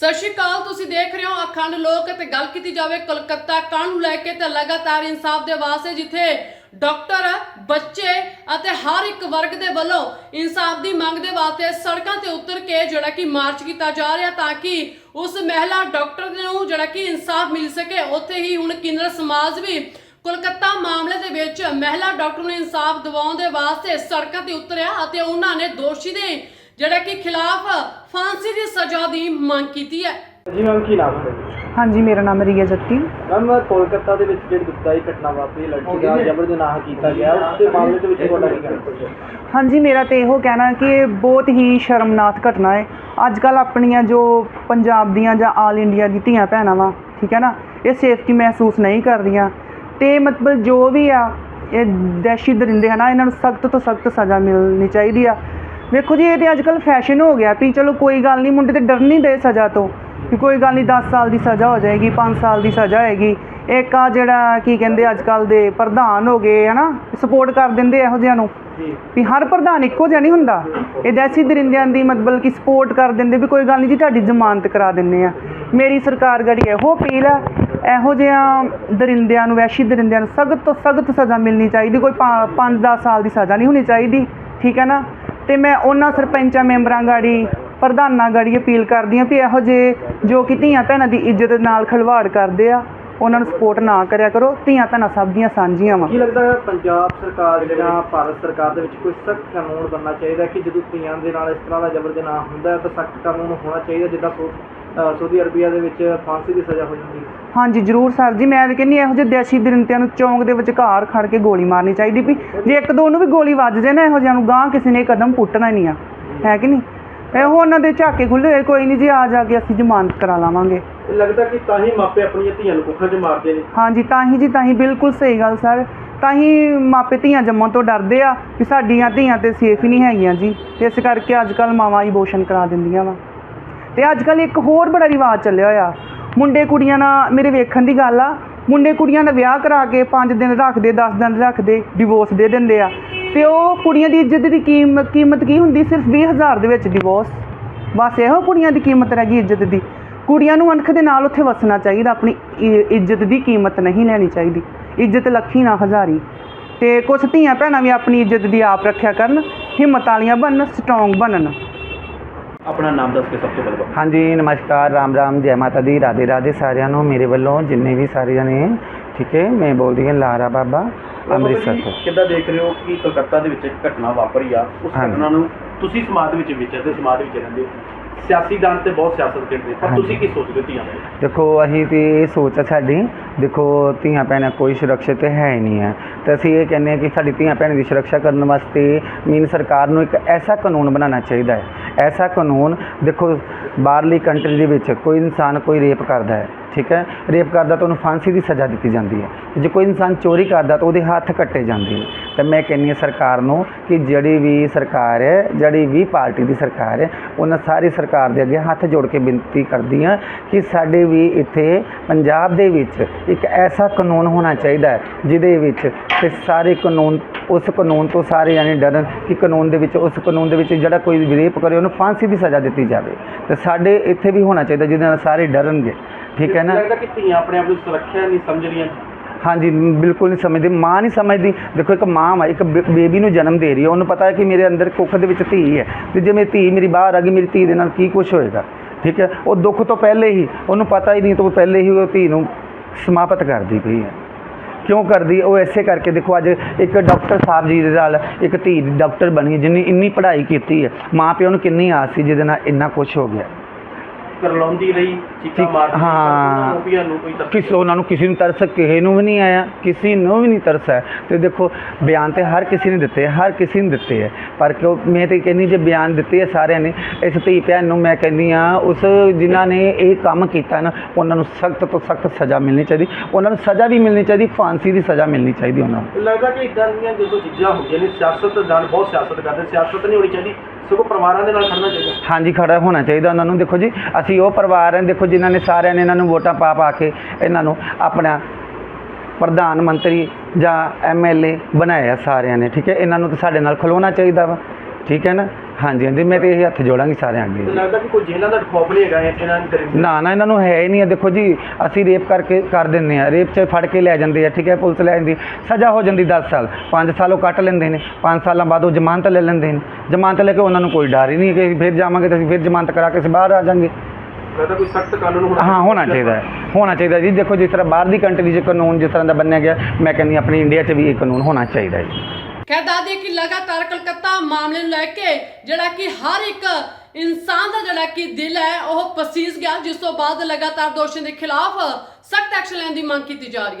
ਸਤਿ ਸ਼੍ਰੀ ਅਕਾਲ, ਤੁਸੀਂ ਦੇਖ ਰਹੇ ਹੋ ਅਖੰਡ ਲੋਕ ਤੇ ਗੱਲ ਕੀਤੀ ਜਾਵੇ ਕਲਕੱਤਾ ਕਾਂਡ ਨੂੰ ਲੈ ਕੇ ਤਾਂ ਲਗਾਤਾਰ ਇਨਸਾਫ ਦੇ ਵਾਸਤੇ ਜਿੱਥੇ ਡਾਕਟਰ, ਬੱਚੇ ਅਤੇ ਹਰ ਇੱਕ ਵਰਗ ਦੇ ਵੱਲੋਂ ਇਨਸਾਫ ਦੀ ਮੰਗ ਦੇ ਵਾਸਤੇ ਸੜਕਾਂ ਤੇ ਉਤਰ ਕੇ ਜਿਹੜਾ ਕਿ ਮਾਰਚ ਕੀਤਾ ਜਾ ਰਿਹਾ ਤਾਂ ਕਿ ਉਸ ਮਹਿਲਾ ਡਾਕਟਰ ਨੂੰ ਜਿਹੜਾ ਕਿ ਇਨਸਾਫ ਮਿਲ ਸਕੇ। ਉੱਥੇ ਹੀ ਹੁਣ ਕਿੰਨਰ ਸਮਾਜ ਵੀ ਕੋਲਕਾਤਾ ਮਾਮਲੇ ਦੇ ਵਿੱਚ ਮਹਿਲਾ ਡਾਕਟਰ ਨੂੰ ਇਨਸਾਫ ਦਿਵਾਉਣ ਦੇ ਵਾਸਤੇ ਸੜਕਾਂ ਤੇ ਉਤਰਿਆ ਅਤੇ ਉਹਨਾਂ ਨੇ ਦੋਸ਼ੀ ਦੇ ਜਿਹੜਾ ਕਿ ਖਿਲਾਫ ਫਾਂਸੀ ਦੀ ਸਜ਼ਾ ਦੀ ਮੰਗ ਕੀਤੀ ਹੈ। ਜੀ ਮੈਮ ਕੀ ਨਾਮ ਹੈ? ਹਾਂਜੀ ਮੇਰਾ ਨਾਮ ਰੀਆ ਜੱਤੀ। ਮੈਮ ਕੋਲਕਾਤਾ ਦੇ ਵਿੱਚ ਜਿਹੜੀ ਦੁਖਦਾਈ ਘਟਨਾ ਵਾਪਰੀ ਲੜਕੀ ਦਾ ਜਬਰ ਜਨਾਹ ਕੀਤਾ ਗਿਆ। ਉਸ ਦੇ ਮਾਮਲੇ ਦੇ ਵਿੱਚ ਤੁਹਾਡਾ ਕੀ ਕਹਿਣਾ ਹੈ? ਹਾਂਜੀ ਮੇਰਾ ਤੇ ਇਹੋ ਕਹਿਣਾ ਕਿ ਇਹ ਬਹੁਤ ਹੀ ਸ਼ਰਮਨਾਕ ਘਟਨਾ ਹੈ। ਅੱਜ ਕੱਲ ਆਪਣੀਆਂ ਜੋ ਪੰਜਾਬ ਦੀਆਂ ਜਾਂ ਆਲ ਇੰਡੀਆ ਦੀ ਧੀਆਂ ਭੈਣਾਂ ਵਾ ਠੀਕ ਹੈ ਨਾ ਇਹ ਸੇਫਟੀ ਮਹਿਸੂਸ ਨਹੀਂ ਕਰ ਰਹੀਆਂ ਤੇ ਮਤਲਬ ਜੋ ਵੀ ਆ ਇਹ ਦਹਿਸ਼ਤ ਦਰਿੰਦੇ ਹਨਾ ਇਹਨਾਂ ਨੂੰ ਸਖਤ ਤੋਂ ਸਖਤ ਸਜ਼ਾ ਮਿਲਣੀ ਚਾਹੀਦੀ ਆ। ਵੇਖੋ ਜੀ, ਇਹ ਤੇ ਅੱਜ ਕੱਲ ਫੈਸ਼ਨ ਹੋ ਗਿਆ ਵੀ ਚਲੋ ਕੋਈ ਗੱਲ ਨਹੀਂ, ਮੁੰਡੇ ਤੇ ਡਰ ਨਹੀਂ ਦੇ ਸਜ਼ਾ ਤੋਂ। ਵੀ ਕੋਈ ਗੱਲ ਨਹੀਂ 10 ਸਾਲ ਦੀ ਸਜ਼ਾ ਹੋ ਜਾਏਗੀ 5 ਸਾਲ ਦੀ ਸਜ਼ਾ ਹੋਏਗੀ। ਇੱਕ ਆ ਜਿਹੜਾ ਕੀ ਕਹਿੰਦੇ ਅੱਜ ਕੱਲ ਦੇ ਪ੍ਰਧਾਨ ਹੋ ਗਏ, ਹਨਾ ਸਪੋਰਟ ਕਰ ਦਿੰਦੇ ਇਹੋ ਜਿਹਿਆਂ ਨੂੰ। ਵੀ ਹਰ ਪ੍ਰਧਾਨ ਇੱਕੋ ਜਿਹਾ ਨਹੀਂ ਹੁੰਦਾ। ਇਹ ਦਹਿਸ਼ਤ ਦਰਿੰਦਿਆਂ ਦੀ ਮਤਲਬ ਕਿ ਸਪੋਰਟ ਕਰ ਦਿੰਦੇ ਵੀ ਕੋਈ ਗੱਲ ਨਹੀਂ ਜੀ, ਤੁਹਾਡੀ ਜ਼ਮਾਨਤ ਕਰਾ ਦਿੰਨੇ ਆ। ਮੇਰੀ ਸਰਕਾਰ ਗੜੀ ਇਹੋ ਅਪੀਲ ਆ, ਇਹੋ ਜਿਹਾ ਦਰਿੰਦਿਆਂ ਨੂੰ, ਵੈਸ਼ੀ ਦਰਿੰਦਿਆਂ ਨੂੰ ਸਖਤ ਤੋਂ ਸਖਤ ਸਜ਼ਾ ਮਿਲਣੀ ਚਾਹੀਦੀ। ਕੋਈ 5-10 ਸਾਲ ਦੀ ਸਜ਼ਾ ਨਹੀਂ ਹੋਣੀ ਚਾਹੀਦੀ, ਠੀਕ ਹੈ ਨਾ? ਤੇ ਮੈਂ ਉਹਨਾਂ ਸਰਪੰਚਾਂ, ਮੈਂਬਰਾਂ ਗਾੜੀ, ਪ੍ਰਧਾਨਾਂ ਗਾੜੀ ਅਪੀਲ ਕਰਦੀ ਹਾਂ ਵੀ ਇਹੋ ਜਿਹੇ ਜੋ ਕਿ ਧੀਆਂ ਭੈਣਾਂ ਦੀ ਇੱਜ਼ਤ ਨਾਲ ਖਿਲਵਾੜ ਕਰਦੇ ਆ, ਉਹਨਾਂ ਨੂੰ ਸਪੋਰਟ ਨਾ ਕਰਿਆ ਕਰੋ, ਧੀਆਂ ਭੈਣਾਂ ਸਭ ਦੀਆਂ ਸਾਂਝੀਆਂ ਵਾ। ਕੀ ਲੱਗਦਾ ਹੈ ਪੰਜਾਬ ਸਰਕਾਰ ਜਾਂ ਭਾਰਤ ਸਰਕਾਰ ਦੇ ਵਿੱਚ ਕੋਈ ਸਖਤ ਕਾਨੂੰਨ ਬਣਨਾ ਚਾਹੀਦਾ ਕਿ ਜਦੋਂ ਧੀਆਂ ਦੇ ਨਾਲ ਇਸ ਤਰ੍ਹਾਂ ਦਾ ਜਬਰ ਜਨਾਹ ਹੁੰਦਾ ਹੈ ਤਾਂ ਸਖਤ ਕਾਨੂੰਨ ਹੋਣਾ ਚਾਹੀਦਾ ਜਿੱਦਾਂ ਸੋ- ਸਾਊਦੀ ਅਰਬੀਆ ਦੇ ਵਿੱਚ ਫਾਂਸੀ ਦੀ ਸਜ਼ਾ ਹੋ ਜਾਂਦੀ ਹੈ ਹਾਂਜੀ ਜ਼ਰੂਰ ਸਰ ਜੀ ਮੈਂ ਤਾਂ ਕਹਿੰਦੀ ਇਹੋ ਜਿਹੇ ਦੇਸ਼ੀ ਦਰਿੰਦਿਆਂ ਨੂੰ ਚੌਂਕ ਦੇ ਵਿਚਕਾਰ ਖੜ ਕੇ ਗੋਲੀ ਮਾਰਨੀ ਚਾਹੀਦੀ ਵੀ ਜੇ ਇੱਕ ਦੋ ਨੂੰ ਵੀ ਗੋਲੀ ਵੱਜ ਜਾਏ ਨਾ ਇਹੋ ਜਿਹਿਆਂ ਨੂੰ ਗਾਂ ਕਿਸੇ ਨੇ ਕਦਮ ਪੁੱਟਣਾ ਹੀ ਨਹੀਂ ਆ। ਹੈ ਕਿ ਨਹੀਂ? ਇਹੋ ਉਹਨਾਂ ਦੇ ਝਾਕੇ ਖੁੱਲੇ ਹੋਏ ਕੋਈ ਨਹੀਂ ਜੀ ਆ ਜਾ ਕੇ ਅਸੀਂ ਜ਼ਮਾਨਤ ਕਰਾ ਲਾਵਾਂਗੇ। ਇਹ ਲੱਗਦਾ ਕਿ ਤਾਂ ਹੀ ਮਾਪੇ ਆਪਣੀਆਂ ਧੀਆਂ ਨੂੰ ਕੁੱਖਾਂ 'ਚ ਮਾਰਦੇ ਨੇ। ਹਾਂਜੀ ਤਾਂ ਹੀ ਜੀ ਤਾਂ ਹੀ ਬਿਲਕੁਲ ਸਹੀ ਗੱਲ ਸਰ। ਤਾਂ ਹੀ ਮਾਪੇ ਧੀਆਂ ਜੰਮਣ ਤੋਂ ਡਰਦੇ ਆ ਵੀ ਸਾਡੀਆਂ ਧੀਆਂ ਤੇ ਸੇਫ ਹੀ ਨਹੀਂ ਹੈਗੀਆਂ ਜੀ। ਇਸ ਕਰਕੇ ਅੱਜ ਕੱਲ ਮਾਵਾਂ ਅਬੋਰਸ਼ਨ ਕਰਾ ਦਿੰਦੀਆਂ ਵਾ। ਤੇ ਅੱਜ ਕੱਲ ਇੱਕ ਹੋਰ ਬੜਾ ਰਿਵਾਜ ਚੱਲਿਆ ਹੋਇਆ। ਮੁੰਡੇ ਕੁੜੀਆਂ ਨਾਲ ਮੇਰੇ ਵੇਖਣ ਦੀ ਗੱਲ ਆ। ਮੁੰਡੇ ਕੁੜੀਆਂ ਦਾ ਵਿਆਹ ਕਰਾ ਕੇ 5 ਦਿਨ ਰੱਖਦੇ 10 ਦਿਨ ਰੱਖਦੇ ਡਿਵੋਰਸ ਦੇ ਦਿੰਦੇ ਆ। ਤੇ ਉਹ ਕੁੜੀਆਂ ਦੀ ਇੱਜ਼ਤ ਦੀ ਕੀਮਤ ਕੀਮਤ ਕੀ ਹੁੰਦੀ? ਸਿਰਫ 20000 ਦੇ ਵਿੱਚ ਡਿਵੋਰਸ ਬਸ ਇਹੋ ਕੁੜੀਆਂ ਦੀ ਕੀਮਤ ਰਹਿ ਗਈ ਇੱਜ਼ਤ ਦੀ। ਕੁੜੀਆਂ ਨੂੰ ਅਣਖ ਦੇ ਨਾਲ ਉੱਥੇ ਵਸਣਾ ਚਾਹੀਦਾ। ਆਪਣੀ ਇ- ਇੱਜ਼ਤ ਦੀ ਕੀਮਤ ਨਹੀਂ ਲੈਣੀ ਚਾਹੀਦੀ। ਇੱਜ਼ਤ ਲੱਖੀ ਨਾ ਹਜ਼ਾਰੀ। ਤੇ ਕੁਛ ਧੀਆਂ ਭੈਣਾਂ ਵੀ ਆਪਣੀ ਇੱਜ਼ਤ ਦੀ ਆਪ ਰੱਖਿਆ ਕਰਨ, ਹਿੰਮਤ ਵਾਲੀਆਂ ਬਣਨ ਸਟਰੋਂਗ ਬਣਨ। ਆਪਣਾ ਨਾਮ ਦੱਸ ਕੇ ਸਭ ਤੋਂ ਪਹਿਲਾਂ ਹਾਂਜੀ ਨਮਸਕਾਰ ਰਾਮ ਰਾਮ ਜੈ ਮਾਤਾ ਦੀ ਰਾਧੇ ਰਾਧੇ ਸਾਰਿਆਂ ਨੂੰ ਮੇਰੇ ਵੱਲੋਂ ਜਿੰਨੇ ਵੀ ਸਾਰੇ ਜਣੇ ਠੀਕ ਹੈ ਮੈਂ ਬੋਲਦੀ ਹਾਂ ਲਾਰਾ ਬਾਬਾ ਅੰਮ੍ਰਿਤਸਰ ਤੋਂ। ਕਿੱਦਾਂ ਦੇਖ ਰਹੇ ਹੋ ਕਿ ਕਲਕੱਤਾ ਦੇ ਵਿੱਚ ਇੱਕ ਘਟਨਾ ਵਾਪਰੀ ਆ? ਉਸ ਹਾਂਜੀ। ਘਟਨਾ ਨੂੰ ਤੁਸੀਂ ਸਮਾਜ ਦੇ ਵਿੱਚ ਵਿਚਰਦੇ ਤੇ ਸਮਾਜ ਵਿੱਚ ਰਹਿੰਦੇ ਹੋ। ਸਿਆਸੀਦਾਨ ਤੇ ਬਹੁਤ ਸਿਆਸਤ ਕਰਦੇ ਪਰ ਹਾਂਜੀ। ਤੁਸੀਂ ਕੀ ਸੋਚਦੇ ਹੋ ਧੀਆਂ ਬਾਰੇ ਦੇਖੋ ਅਸੀਂ ਤੇ ਇਹ ਸੋਚ ਹੈ ਸਾਡੀ ਦੇਖੋ ਧੀਆਂ ਭੈਣਾਂ ਕੋਈ ਸੁਰੱਖਿਅਤ ਹੈ ਹੀ ਨਹੀਂ ਹੈ। ਤੇ ਅਸੀਂ ਇਹ ਕਹਿੰਦੇ ਹਾਂ ਕਿ ਸਾਡੀ ਧੀਆਂ ਭੈਣਾਂ ਦੀ ਸੁਰੱਖਿਆ ਕਰਨ ਵਾਸਤੇ ਮੀਨ ਸਰਕਾਰ ਨੂੰ ਇੱਕ ਐਸਾ ਕਾਨੂੰਨ ਬਣਾਉਣਾ ਚਾਹੀਦਾ ਹੈ ਐਸਾ ਕਾਨੂੰਨ ਦੇਖੋ ਬਾਹਰਲੀ ਕੰਟਰੀ ਦੇ ਵਿੱਚ ਕੋਈ ਇਨਸਾਨ ਕੋਈ ਰੇਪ ਕਰਦਾ ਹੈ ਠੀਕ ਹੈ? ਰੇਪ ਕਰਦਾ ਤਾਂ ਉਹਨੂੰ ਫਾਂਸੀ ਦੀ ਸਜ਼ਾ ਦਿੱਤੀ ਜਾਂਦੀ ਹੈ। ਜੇ ਕੋਈ ਇਨਸਾਨ ਚੋਰੀ ਕਰਦਾ ਤਾਂ ਉਹਦੇ ਹੱਥ ਕੱਟੇ ਜਾਂਦੇ ਨੇ। ਤਾਂ ਮੈਂ ਕਹਿੰਦੀ ਹਾਂ ਸਰਕਾਰ ਨੂੰ ਕਿ ਜਿਹੜੀ ਵੀ ਸਰਕਾਰ ਹੈ, ਜਿਹੜੀ ਵੀ ਪਾਰਟੀ ਦੀ ਸਰਕਾਰ ਹੈ, ਉਹਨਾਂ ਸਾਰੀ ਸਰਕਾਰ ਦੇ ਅੱਗੇ ਹੱਥ ਜੋੜ ਕੇ ਬੇਨਤੀ ਕਰਦੀ ਹਾਂ ਕਿ ਸਾਡੇ ਵੀ ਇੱਥੇ ਪੰਜਾਬ ਦੇ ਵਿੱਚ ਇੱਕ ਐਸਾ ਕਾਨੂੰਨ ਹੋਣਾ ਚਾਹੀਦਾ ਹੈ, ਜਿਹਦੇ ਵਿੱਚ ਤੇ ਸਾਰੇ ਕਾਨੂੰਨ, ਉਸ ਕਾਨੂੰਨ ਤੋਂ ਸਾਰੇ ਯਾਨੀ ਡਰਨ ਕਿ ਕਾਨੂੰਨ ਦੇ ਵਿੱਚ, ਉਸ ਕਾਨੂੰਨ ਦੇ ਵਿੱਚ ਜਿਹੜਾ ਕੋਈ ਰੇਪ ਕਰੇ ਉਹਨੂੰ ਫਾਂਸੀ ਦੀ ਸਜ਼ਾ ਦਿੱਤੀ ਜਾਵੇ। ਤੇ ਸਾਡੇ ਇੱਥੇ ਵੀ ਹੋਣਾ ਚਾਹੀਦਾ ਜਿਹਦੇ ਨਾਲ ਸਾਰੇ ਡਰਨਗੇ। ਠੀਕ ਹੈ ਨਾ? ਲੱਗਦਾ ਕਿ ਧੀਆਂ ਆਪਣੇ ਆਪ ਨੂੰ ਸੁਰੱਖਿਆ ਨਹੀਂ ਸਮਝ ਰਹੀਆਂ। ਹਾਂਜੀ ਬਿਲਕੁਲ ਨਹੀਂ ਸਮਝਦੀ। ਮਾਂ ਨਹੀਂ ਸਮਝਦੀ। ਦੇਖੋ ਇੱਕ ਮਾਂ ਵਾ ਇੱਕ ਬੇ- ਬੇਬੀ ਨੂੰ ਜਨਮ ਦੇ ਰਹੀ ਹੈ। ਉਹਨੂੰ ਪਤਾ ਹੈ ਕਿ ਮੇਰੇ ਅੰਦਰ ਕੁੱਖ ਦੇ ਵਿੱਚ ਧੀ ਹੈ। ਤੇ ਜੇ ਮੇਰੀ ਧੀ ਮੇਰੀ ਬਾਹਰ ਆ ਗਈ ਮੇਰੀ ਧੀ ਦੇ ਨਾਲ ਕੀ ਕੁਝ ਹੋਏਗਾ? ਠੀਕ ਹੈ? ਉਹ ਦੁੱਖ ਤੋਂ ਪਹਿਲੇ ਹੀ ਉਹਨੂੰ ਪਤਾ ਹੀ ਨਹੀਂ ਤੋਂ ਪਹਿਲੇ ਹੀ ਉਹ ਧੀ ਨੂੰ ਸਮਾਪਤ ਕਰਦੀ ਪਈ ਹੈ। ਕਿਉਂ ਕਰਦੀ ਉਹ ਐਸੇ ਕਰਕੇ ਦੇਖੋ ਅੱਜ ਇੱਕ ਡਾਕਟਰ ਸਾਹਿਬ ਜੀ ਦੇ ਨਾਲ ਇੱਕ ਧੀ ਡਾਕਟਰ ਬਣੀ ਜਿੰਨੀ ਇੰਨੀ ਪੜ੍ਹਾਈ ਕੀਤੀ ਹੈ। ਮਾਂ ਪਿਓ ਨੂੰ ਕਿੰਨੀ ਆਸ ਸੀ ਜਿਹਦੇ ਨਾਲ ਇੰਨਾ ਕੁਝ ਹੋ ਗਿਆ। ਕਰਲਾਉਂਦੀ ਲਈ ਚੀਕਾਂ ਠੀਕ, ਮਾਰਦੀ ਹਾਂ। ਮੂਵੀਆਂ ਨੂੰ ਕੋਈ ਤਰਸ ਕਿਸ ਉਹਨਾਂ ਨੂੰ ਕਿਸੇ ਨੂੰ ਤਰਸ ਕਿਸੇ ਨੂੰ ਵੀ ਨਹੀਂ ਆਇਆ ਕਿਸੇ ਨੂੰ ਵੀ ਨਹੀਂ ਤਰਸ ਹੈ ਤੇ ਦੇਖੋ ਬਿਆਨ ਤੇ ਹਰ ਕਿਸੇ ਨੇ ਦਿੱਤੇ ਹੈ, ਹਰ ਕਿਸੇ ਨੇ ਦਿੱਤੇ ਹੈ ਪਰ ਕਿਉਂ ਮੈਂ ਤੇ ਕਹਿੰਦੀ ਜੇ ਬਿਆਨ ਦਿੱਤੇ ਹੈ ਸਾਰਿਆਂ ਨੇ ਇਸ ਧੀ ਭੈਣ ਨੂੰ ਮੈਂ ਕਹਿੰਦੀ ਆ ਉਸ ਜਿਨ੍ਹਾਂ ਨੇ ਇਹ ਕੰਮ ਕੀਤਾ ਨਾ ਉਹਨਾਂ ਨੂੰ ਸਖਤ ਤੋਂ ਸਖਤ ਸਜ਼ਾ ਮਿਲਣੀ ਚਾਹੀਦੀ। ਉਹਨਾਂ ਨੂੰ ਸਜ਼ਾ ਵੀ ਮਿਲਣੀ ਚਾਹੀਦੀ ਫਾਂਸੀ ਦੀ ਸਜ਼ਾ ਮਿਲਣੀ ਚਾਹੀਦੀ ਉਹਨਾਂ ਨੂੰ। ਲੱਗਦਾ ਕਿ ਇਦਾਂ ਦੀਆਂ ਜਦੋਂ ਚੀਜ਼ਾਂ ਹੁੰਦੀਆਂ ਨੇ ਸਿਆਸਤਦਾਨ ਬਹੁਤ ਸਿਆਸਤ ਕਰਦੇ ਸਿਆਸਤ ਨਹੀਂ ਹੋਣੀ ਚਾਹੀਦੀ। ਸਗੋਂ ਪਰਿਵਾਰਾਂ ਦੇ ਨਾਲ ਖੜਨਾ ਚਾਹੀਦਾ। ਹਾਂਜੀ, ਖੜਾ ਹੋਣਾ ਚਾਹੀਦਾ ਉਹਨਾਂ ਨੂੰ। ਦੇਖੋ ਜੀ, ਅਸੀਂ ਉਹ ਪਰਿਵਾਰ ਹੈ ਦੇਖੋ ਜਿਨ੍ਹਾਂ ਨੇ ਸਾਰਿਆਂ ਨੇ ਇਹਨਾਂ ਨੂੰ ਵੋਟਾਂ ਪਾ ਪਾ ਕੇ ਇਹਨਾਂ ਨੂੰ ਆਪਣਾ ਪ੍ਰਧਾਨ ਮੰਤਰੀ ਜਾਂ ਐਮਐਲਏ ਬਣਾਇਆ ਸਾਰਿਆਂ ਨੇ, ਠੀਕ ਹੈ? ਇਹਨਾਂ ਨੂੰ ਤਾਂ ਸਾਡੇ ਨਾਲ ਖਲੋਣਾ ਚਾਹੀਦਾ ਵਾ। ਠੀਕ ਹੈ ਨਾ? ਹਾਂਜੀ ਹਾਂਜੀ ਮੈਂ ਤੇ ਇਹ ਹੱਥ ਜੋੜਾਂਗੀ ਸਾਰਿਆਂ ਅੱਗੇ। ਜੀ। ਲੱਗਦਾ ਕਿ ਕੋਈ ਜੇਲ੍ਹਾਂ ਦਾ ਖੌਫ ਨਹੀਂ ਹੈਗਾ ਇਹਨਾਂ ਨੂੰ ਕਰੇ ਨਾ ਨਾ ਇਹਨਾਂ ਨੂੰ ਹੈ ਹੀ ਨਹੀਂ ਹੈ। ਦੇਖੋ ਜੀ ਅਸੀਂ ਰੇਪ ਕਰਕੇ ਕਰ ਦਿੰਦੇ ਆ ਰੇਪ 'ਚ ਫੜ ਕੇ ਲੈ ਜਾਂਦੇ ਆ ਠੀਕ ਹੈ? ਪੁਲਿਸ ਲੈ ਜਾਂਦੀ। ਸਜ਼ਾ ਹੋ ਜਾਂਦੀ 10 ਸਾਲ। 5 ਸਾਲ ਉਹ ਕੱਟ ਲੈਂਦੇ ਨੇ। 5 ਸਾਲਾਂ ਬਾਅਦ ਉਹ ਜ਼ਮਾਨਤ ਲੈ ਲੈਂਦੇ ਨੇ। ਜ਼ਮਾਨਤ ਲੈ ਕੇ ਉਹਨਾਂ ਨੂੰ ਕੋਈ ਡਰ ਹੀ ਨਹੀਂ ਕਿ ਫਿਰ ਜਾਵਾਂਗੇ ਤਾਂ ਅਸੀਂ ਫਿਰ ਜ਼ਮਾਨਤ ਕਰਾ ਕੇ ਅਸੀਂ ਬਾਹਰ ਆ ਜਾਾਂਗੇ। ਲੱਗਦਾ ਕੋਈ ਸਖਤ ਕਾਨੂੰਨ ਹੋਣਾ ਹਾਂ ਹੋਣਾ ਚਾਹੀਦਾ ਹੈ। ਹੋਣਾ ਚਾਹੀਦਾ ਜੀ। ਦੇਖੋ ਜਿਸ ਤਰ੍ਹਾਂ ਬਾਹਰ ਦੀ ਕੰਟਰੀ 'ਚ ਕਾਨੂੰਨ ਜਿਸ ਤਰ੍ਹਾਂ ਦਾ ਬੰਨਿਆ ਗਿਆ ਮੈਂ ਕਹਿੰਦੀ ਆਪਣੀ ਇੰਡੀਆ 'ਚ ਵੀ ਇਹ ਕਾਨੂੰਨ ਹੋਣਾ ਚਾਹੀਦਾ ਹੈ ਜੀ। ਕਹਿ ਦਾਦੀ ਕਿ ਲਗਾਤਾਰ ਕਲਕੱਤਾ ਮਾਮਲੇ ਨੂੰ ਲੈ ਕੇ ਜਿਹੜਾ ਕਿ ਹਰ ਇੱਕ ਇਨਸਾਨ ਦਾ ਜਿਹੜਾ ਕਿ ਦਿਲ ਹੈ, ਉਹ ਪਸੀਜ ਗਿਆ, ਜਿਸ ਤੋਂ ਬਾਅਦ ਲਗਾਤਾਰ ਦੋਸ਼ੀਆਂ ਦੇ ਖਿਲਾਫ ਸਖਤ ਐਕਸ਼ਨ ਲੈਣ ਦੀ ਮੰਗ ਕੀਤੀ ਜਾ ਰਹੀ ਹੈ।